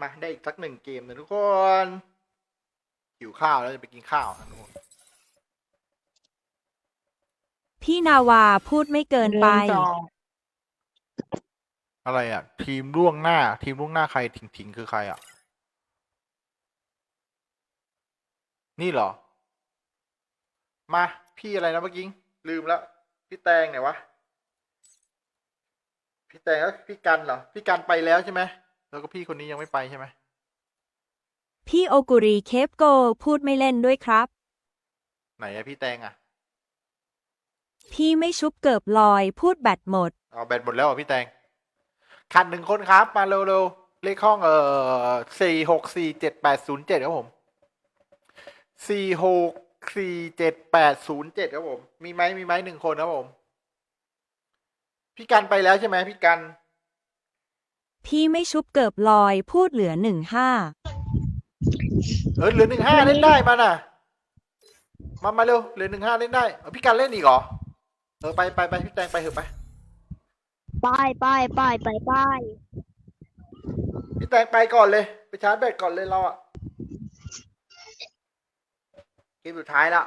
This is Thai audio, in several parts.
มาได้อีกสักหนึ่งเกมนะทุกคนหิวข้าวแล้วจะไปกินข้าวนะทุกคนพี่นาวาพูดไม่เกินไป อะไรอะ ทีมล่วงหน้า ทีมล่วงหน้าใครถิงถิงคือใครอะ นี่เหรอ มาพี่อะไรนะเมื่อกี้ลืมแล้ว พี่แตงไหนวะ พี่แตงก็พี่กันเหรอ พี่กันไปแล้วใช่ไหม แล้วก็พี่คนนี้ยังไม่ไปใช่ไหม พี่โอกุรีเคปโกพูดไม่เล่นด้วยครับ ไหนอะพี่แตงอะพี่ไม่ชุบเกิบลอยพูดแบตหมด เอาแบตหมดแล้วเหรอพี่แตงขาดหนึ่งคนครับ มาเร็วๆ เลขห้องเอ่อสี่หกสี่เจ็ดแปดศูนย์เจ็ดครับผมสี่หกสี่เจ็ดแปดศูนย์เจ็ดครับผม มีไหมมีไหมหนึ่งคนครับผม พี่กันไปแล้วใช่ไหมพี่กัน พี่ไม่ชุบเกิบลอยพูดเหลือหนึ่งห้าเออเหลือหนึ่งห้าเล่นได้มาน่ะ มามาเร็วเหลือหนึ่งห้าเล่นได้เอาพี่กันเล่นอีกเหรอเออไปไปไปพี่แตงไปเถอะไปไปไปไปไปไปพี่แตงไปก่อนเลย ไปชาร์จแบตก่อนเลยเราอะเกมสุดท้ายละ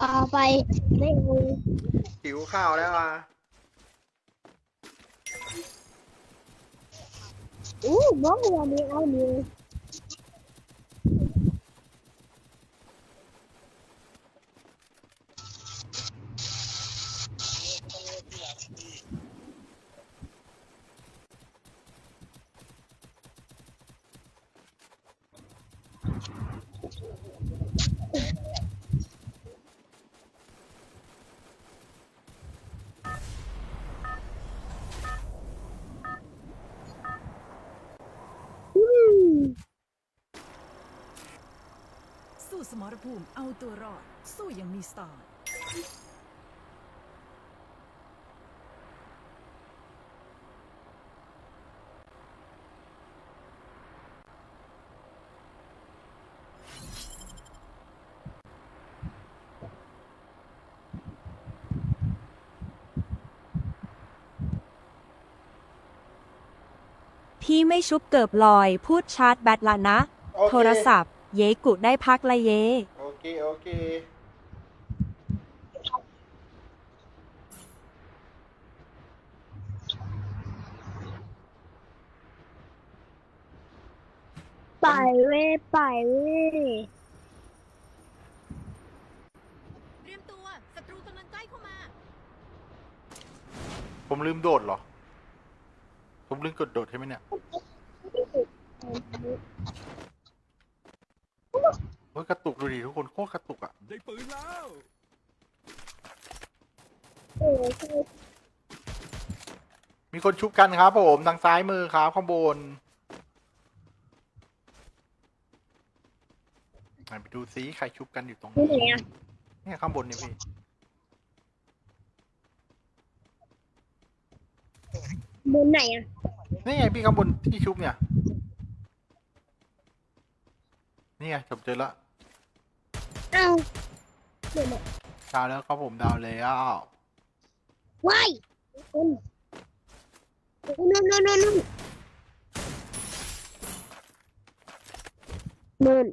เอาไปเร็วหิวข้าวแล้วอะ อู้บ้องวั สู้สมรภูมิเอาตัวรอด สู้อยังมีสไตล์พี่ไม่ชุบเกิบลอย พูดชาร์จแบตละนะ โอเค โทรศัพท์ เยกุได้พักละเย โอเค โอเคไปเว้ยไปเว้ยเตรียมตัว ศัตรูกำลังใกล้เข้ามา ผมลืมโดดเหรอ ผมลืมกดโดดใช่ไหมเนี่ย เฮ้ยกระตุกดูดิทุกคนโคตรกระตุกอะได้ปืนแล้วโอ้ยมีคนชุบกันครับผมทางซ้ายมือครับข้างบนไหนไปดูซิใครชุบกันอยู่ตรงที่นี้ไหนอะเนี่ยข้างบนเนี่ยพี่บนไหนอะนี่ไงพี่ข้างบนที่ชุบเนี่ย นี่ไงผมเจอแล้ว เอ้าเดี๋ยวนะดาวแล้วครับผมดาวแล้วว้ายคนนู่นนู่นนู่นนู่นนู่น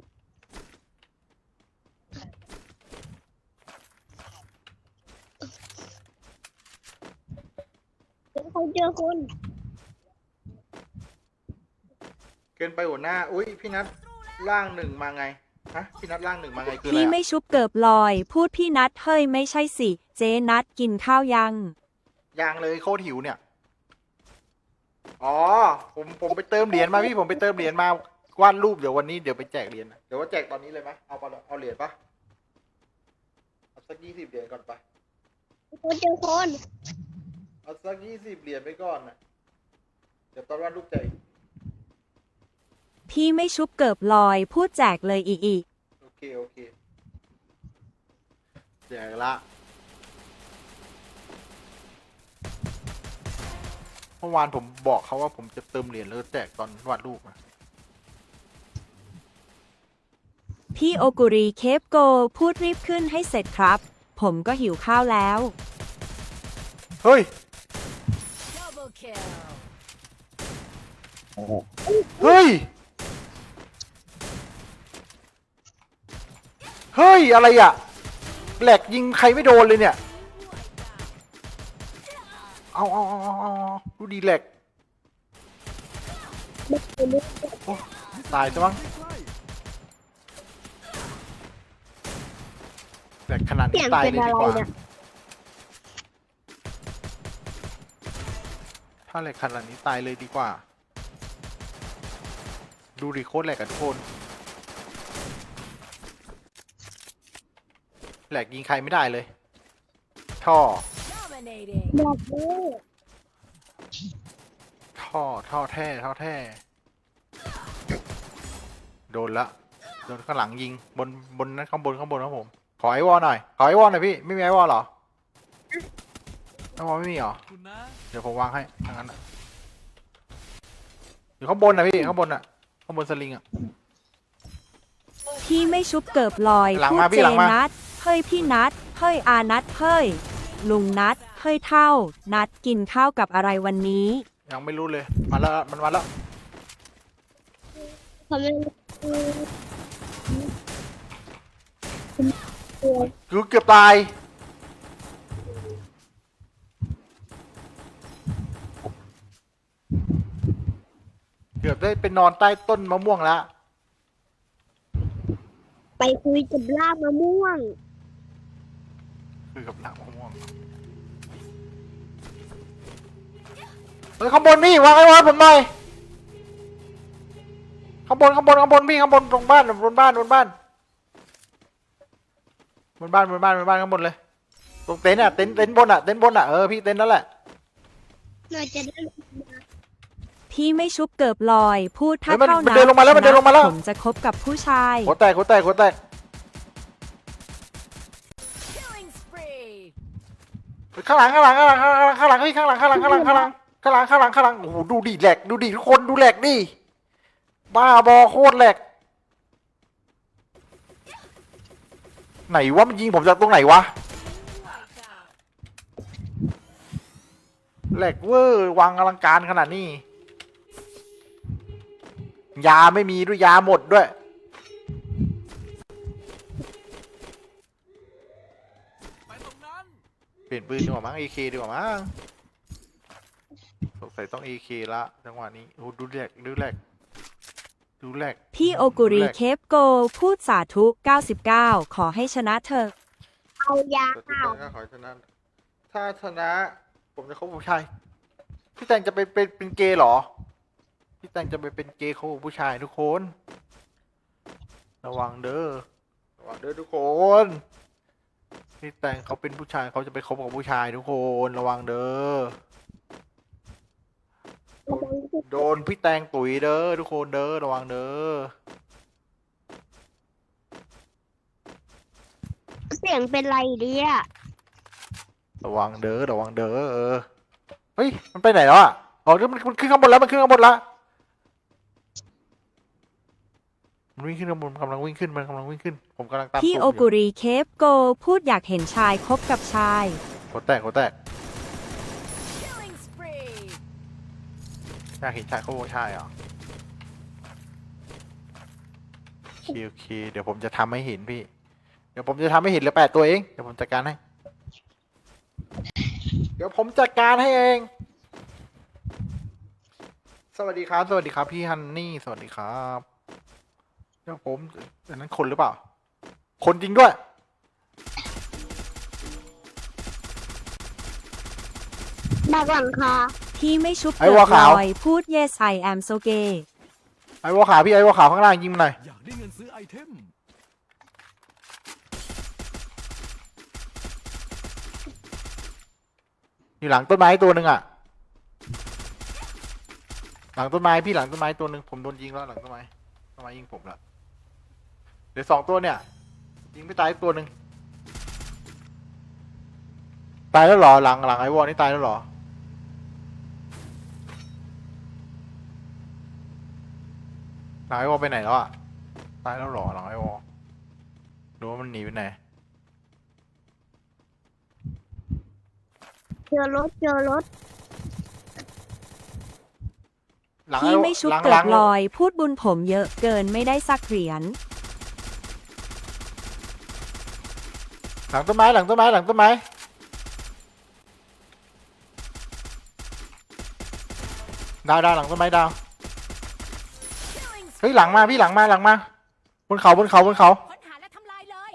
เขาเจอคนเกินไปหัวหน้า อุ้ยพี่นัทล่างหนึ่งมาไง ฮะพี่นัทล่างหนึ่งมาไงคืออะไรพี่อะไม่ชุบเกิบลอย พูดพี่นัดเฮ้ยไม่ใช่สิ เจ๊นัดกินข้าวยัง ยางเลยโคตรหิวเนี่ย อ๋อ ผมผมไปเติมเหรียญมาพี่ผมไปเติมเหรียญมาวาดรูปเดี๋ยววันนี้เดี๋ยวไปแจกเหรียญนะเดี๋ยวว่าแจกตอนนี้เลยไหมเอาปะเอาเหรียญปะเอาสักยี่สิบเหรียญก่อนไปเขาเจอคนเอาสักยี่สิบเหรียญไปก่อนนะเดี๋ยวตอนวาดรูปแจกอีก พี่ไม่ชุบเกิบลอย พูดแจกเลยอีอีโอเค โอเคแจกละ เมื่อวานผมบอกเขาว่าผมจะเติมเหรียญแล้วแจกตอนวาดรูปนะพี่โอกุรีเคปโก พูดรีบขึ้นให้เสร็จครับ ผมก็หิวข้าวแล้ว เฮ้ย Double kill เฮ้ย เฮ้ย อะไรอะ แหลกยิงใครไม่โดนเลยเนี่ย เอาเอาเอาเอาเอาดูดีแหลกตายซะมั้งแหลกขนาดนี้ตายเลยดีกว่า ถ้าแหลกขนาดนี้ตายเลยดีกว่า ดูดิโคตรแหลกกันทุกคน แหลกยิงใครไม่ได้เลย ท่อ Dominating อยากรู้ท่อ ท่อแท้ท่อแท้ โดนละ โดนข้างหลังยิง บน บนนั้นข้างบนข้างบนครับผม ขอไอวอลหน่อย ขอไอวอลหน่อยพี่ ไม่มีไอวอลเหรอไอวอลไม่มีเหรอเดี๋ยวผมวางให้ทางนั้นน่ะอยู่ข้างบนนะพี่ ข้างบนอะ ข้างบนสลิงอะ พี่ไม่ชุบเกิบลอยหลังพูดมาพี่เจหลังมา นัด เฮ้ยพี่นัดเฮ้ยอานัดเฮ้ยลุงนัดเฮ้ยเท่า นัดกินข้าวกับอะไรวันนี้ ยังไม่รู้เลย มาแล้วมันมาแล้วเขาไม่รู้กูเกือบตายเกือบได้เป็นนอนใต้ต้นมะม่วงแล้ว ไปคุยกับล่ามะม่วง คือกับหนังมะม่วงเฮ้ยข้างบนพี่วางไอ้วางผมหน่อยข้างบนข้างบนข้างบนพี่ข้างบนตรงบ้านบนบ้านบนบ้านบนบ้านบนบ้านบนบ้านข้างบนเลยตรงเต็นท์อะเต็นท์เต็นท์บนอะเต็นท์บนอะเออพี่เต็นท์นั่นแหละหน่อยจะได้พี่ไม่ชุบเกิบลอย พูดถ้าเฮ้ยมันเข้ามันนัเดินลงมาแล้วมันเดินลงมาแล้ว ผมจะคบกับผู้ชาย หัวแตกหัวแตกหัวแตก ข้างหลังข้างหลังข้างหลังข้างหลังข้างหลังเฮ้ยข้างหลังข้างหลังข้างหลังข้างหลังข้างหลังข้างหลังข้างหลังโอ้โหดูดิแหลกดูดิทุกคนดูแหลกดิบ้าบอโคตรแหลกไหนวะมันยิงผมจากตรงไหนวะแหลกเวอร์วางอลังการขนาดนี้ ยาไม่มีด้วยยาหมดด้วย ลี่ยนปืนดีกว่ามั้ง AK ดีกว่ามั้งสงสัยต้อง AK ละจังหวะนี้โอ้ดูแหลกดูแหลกดูแหลก พี่โอกุริแรกเคปโก พูดสาธุ 99 ขอให้ชนะเธอะเอายาแต่ทุกข่าวคนก็ขอให้ชนะ ถ้าชนะ ผมจะคบกับผู้ชาย พี่แตงจะไปเป็นเป็นเกย์เหรอ พี่แตงจะไปเป็นเกย์คบกับผู้ชายทุกคน ระวังเด้อ ระวังเด้อทุกคน พี่แตงเขาเป็นผู้ชายเขาจะไปคบกับผู้ชายทุกคนระวังเด้อ โดนพี่แตงตุ๋ยเด้อทุกคนเด้อระวังเด้อ เสียงเป็นไรดีอะระวังเด้อระวังเด้อเออเฮ้ยมันไปไหนแล้วอะอ๋อมันมันขึ้นข้างบนแล้วมันขึ้นข้างบนละ มันวิ่งขึ้นข้างบนกำลังวิ่งขึ้นมันกำลังวิ่งขึ้น ผมกำลังตามพี่ตูดโอกุริเคปโกพูดอยากเห็นชายคบกับชาย หัวแตกหัวแตก Killing spree อยากเห็นชายเขาบอกชายเหรอโอเคโอเค เดี๋ยวผมจะทำให้เห็นพี่ เดี๋ยวผมจะทำให้เห็นเหลือแปดตัวเอง เดี๋ยวผมจัดการให้ เดี๋ยวผมจัดการให้เอง สวัสดีครับ สวัสดีครับพี่ฮันนี่ สวัสดีครับ เดี๋ยวผมอันนั้นคนหรือเปล่า คนจริงด้วยดักหลังคาพี่ไม่ชุบไอ้เกิวัวบขาว ลอยพูด yes I am so gay ไอ้วัวขาวพี่ไอ้วัวขาวข้างล่างยิงมันหน่อยอยากได้เงินซื้อไอเทม อยู่หลังต้นไม้ตัวหนึ่งอะ หลังต้นไม้พี่หลังต้นไม้ตัวหนึ่งผมโดนยิงแล้วหลังต้นไม้ต้นไม้ยิงผมละ เดี๋ยวสองตัวเนี่ย ยิงไม่ตายอีกตัวหนึ่งตายแล้วเหรอหลังหลังไอ้วอลนี่ตายแล้วเหรอ หลังไอ้วอลไปไหนแล้วอะ ตายแล้วเหรอหลังไอ้วอลหรือว่ามันหนีไปไหน เจอรถเจอรถหลังพี่ไม่ชุบหลังเกิหลัดงลอย พูดบุญผมเยอะเกินไม่ได้สักเหรียญ หลังต้นไม้หลังต้นไม้หลังต้นไม้ดาวดาวหลังต้นไม้ดาวเฮ้ยหลังมาพี่หลังมาหลังมาบนเขาบนเขาบนเขาค้นหาและทำลายเลย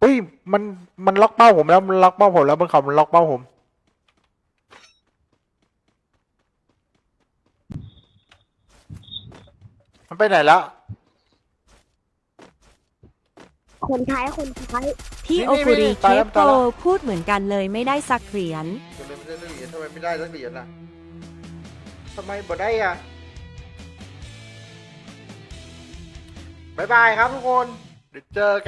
เฮ้ยมันมันล็อกเป้าผมแล้วมันล็อกเป้าผมแล้วบนเขามันล็อกเป้าผมมันไปไหนแล้ว คนท้ายคนท้ายพี่นี่โอกุนี่รินี่เคตายแล้วปตายโกแล้วพูดเหมือนกันเลยไม่ได้สักเหรียญทำไมไม่ได้สักเหรียญทำไมไม่ได้สักเหรียญล่ะทำไมบ่ได้อะบายบายครับทุกคน เดี๋ยวเจอกัน